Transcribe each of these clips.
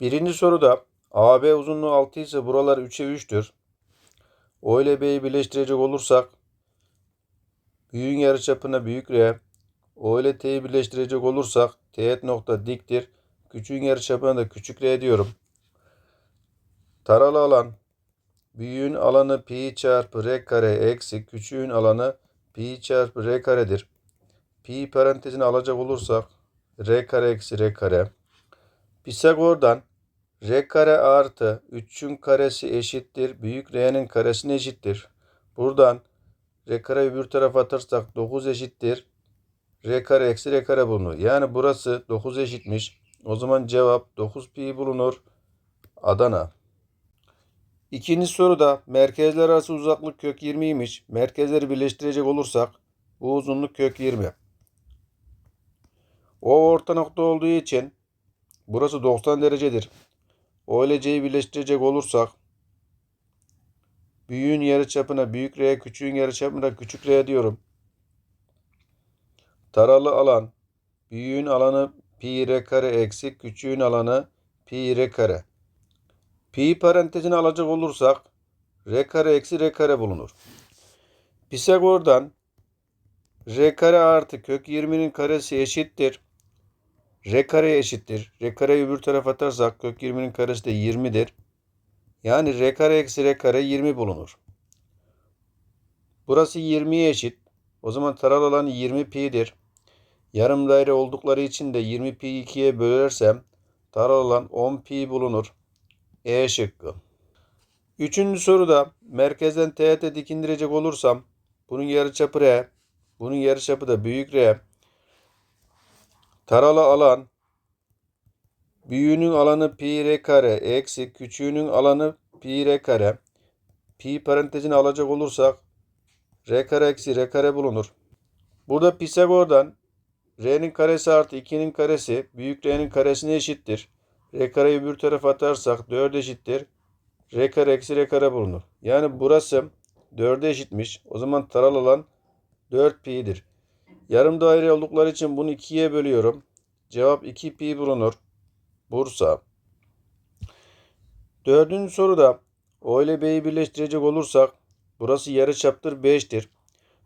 Birinci soruda AB uzunluğu 6 ise buralar 3'e 3'tür. O ile B'yi birleştirecek olursak büyüğün yarıçapına büyük R, O ile T'yi birleştirecek olursak teğet nokta diktir. Küçüğün yarıçapına da küçük R diyorum. Taralı alan büyüğün alanı pi çarpı R kare eksi küçüğün alanı pi çarpı R karedir. Pi parantezine alacak olursak R kare eksi R kare. Pisagor'dan R kare artı 3'ün karesi eşittir. Büyük R'nin karesine eşittir. Buradan R kare öbür tarafa atarsak 9 eşittir. R kare eksi R kare bulunur. Yani burası 9 eşitmiş. O zaman cevap 9 pi bulunur. Adana. İkinci soruda merkezler arası uzaklık kök 20'ymiş. Merkezleri birleştirecek olursak bu uzunluk kök 20. O orta nokta olduğu için burası 90 derecedir. O birleştirecek olursak büyüğün yarıçapına büyük R, küçüğün yarıçapına küçük R diyorum. Taralı alan büyüğün alanı pi R kare eksi küçüğün alanı pi R kare. Pi parantezine alacak olursak R kare eksi R kare bulunur. Pisagor'dan R kare artı kök 20'nin karesi eşittir. R kare eşittir. R kareyi öbür tarafa atarsak kök 20'nin karesi de 20'dir. Yani R kare eksi R kare 20 bulunur. Burası 20'ye eşit. O zaman taral alan 20 pi'dir. Yarım daire oldukları için de 20 pi 2'ye bölersem taral alan 10 pi bulunur. E şıkkı. Üçüncü soruda merkezden teğete dikindirecek olursam bunun yarıçapı R, bunun yarıçapı da büyük R. Taralı alan büyüğünün alanı pi r kare eksi küçüğünün alanı pi r kare. Pi parantezini alacak olursak r kare eksi r kare bulunur. Burada Pisagor'dan r'nin karesi artı 2'nin karesi büyük r'nin karesine eşittir. r kareyi öbür tarafa atarsak 4 eşittir. r kare eksi r kare bulunur. Yani burası 4'e eşitmiş. O zaman taral alan 4 pi'dir. Yarım daire oldukları için bunu 2'ye bölüyorum. Cevap 2 pi bulunur. Bursa. Dördüncü soruda O ile B'yi birleştirecek olursak burası yarıçaptır 5'tir.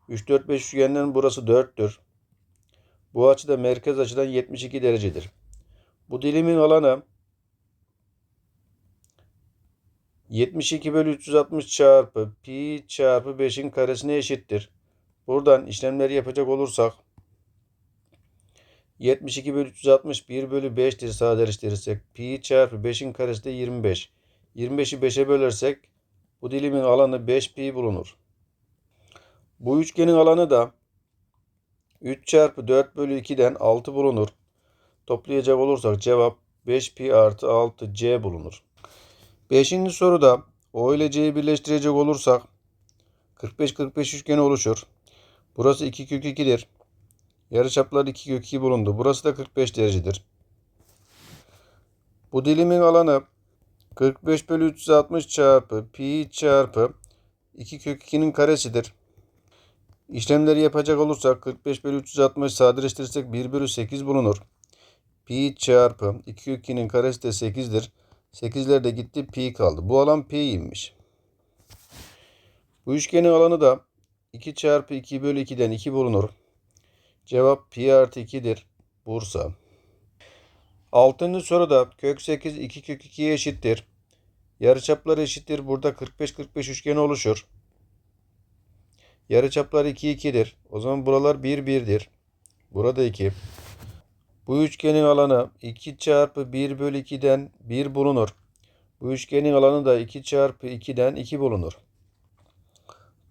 3, 4, 5 üçgenden burası 4'tür. Bu açı da merkez açıdan 72 derecedir. Bu dilimin alanı 72 bölü 360 çarpı pi çarpı 5'in karesine eşittir. Buradan işlemleri yapacak olursak 72 bölü 360 1 bölü 5'tir sadeleştirirsek pi çarpı 5'in karesi de 25. 25'i 5'e bölersek bu dilimin alanı 5 pi bulunur. Bu üçgenin alanı da 3 çarpı 4 bölü 2'den 6 bulunur. Toplayacak olursak cevap 5 pi artı 6 c bulunur. Beşinci soruda O ile C'yi birleştirecek olursak 45-45 üçgeni oluşur. Burası 2 kök 2'dir. Yarıçaplar 2 kök 2 bulundu. Burası da 45 derecedir. Bu dilimin alanı 45 bölü 360 çarpı pi çarpı 2 kök 2'nin karesidir. İşlemleri yapacak olursak 45 bölü 360 sadeleştirirsek 1 bölü 8 bulunur. Pi çarpı 2 kök 2'nin karesi de 8'dir. 8'ler de gitti pi kaldı. Bu alan pi'ymiş. Bu üçgenin alanı da 2 çarpı 2 bölü 2'den 2 bulunur. Cevap pi artı 2'dir. Bursa. Altıncı soruda kök 8 2 kök 2'ye eşittir. Yarıçaplar eşittir. Burada 45-45 üçgeni oluşur. Yarıçaplar 2 2'dir. O zaman buralar 1 1'dir. Burada 2. Bu üçgenin alanı 2 çarpı 1 bölü 2'den 1 bulunur. Bu üçgenin alanı da 2 çarpı 2'den 2 bulunur.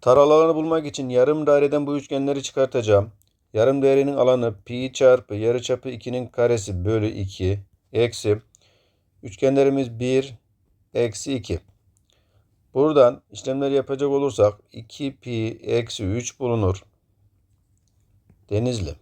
Taral alanı bulmak için yarım daireden bu üçgenleri çıkartacağım. Yarım dairenin alanı pi çarpı yarıçapı 2'nin karesi bölü 2 eksi üçgenlerimiz 1 eksi 2. Buradan işlemleri yapacak olursak 2 pi eksi 3 bulunur. Denizli.